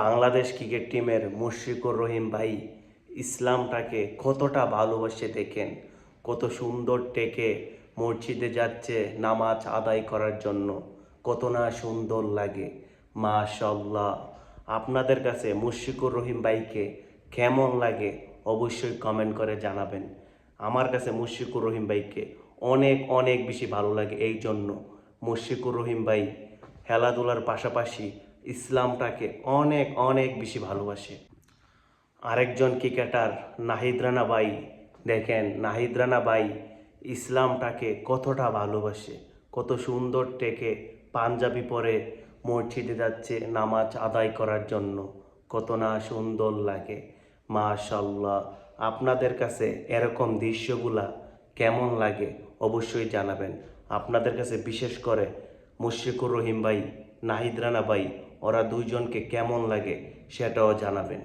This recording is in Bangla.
বাংলাদেশ ক্রিকেট টিমের মুশফিকুর রহিম ভাই ইসলামটাকে কতটা ভালোবাসে দেখেন? কত সুন্দর টেকে মসজিদে যাচ্ছে নামাজ আদায় করার জন্য। কত না সুন্দর লাগে। মাশাল্লাহ আপনাদের কাছে মুশফিকুর রহিম ভাইকে কেমন লাগে অবশ্যই কমেন্ট করে জানাবেন। আমার কাছে মুশফিকুর রহিম ভাইকে অনেক অনেক বেশি ভালো লাগে। এই জন্য মুশফিকুর রহিম ভাই খেলাধুলার পাশাপাশি ইসলামটাকে অনেক অনেক বেশি ভালোবাসে। আরেকজন ক্রিকেটার নাহিদ রানা বাই, দেখেন নাহিদ রানা বাই ইসলামটাকে কতটা ভালোবাসে, কত সুন্দর টেকে পাঞ্জাবি পরে মসজিদে যাচ্ছে নামাজ আদায় করার জন্য, কত না সুন্দর লাগে। মাশাল্লাহ আপনাদের কাছে এরকম দৃশ্যগুলা কেমন লাগে অবশ্যই জানাবেন। আপনাদের কাছে বিশেষ করে মুশফিকুর রহিম ভাই নাহিদ রানা বাই ওরা দুইজনকে কেমন লাগে সেটাও জানাবেন।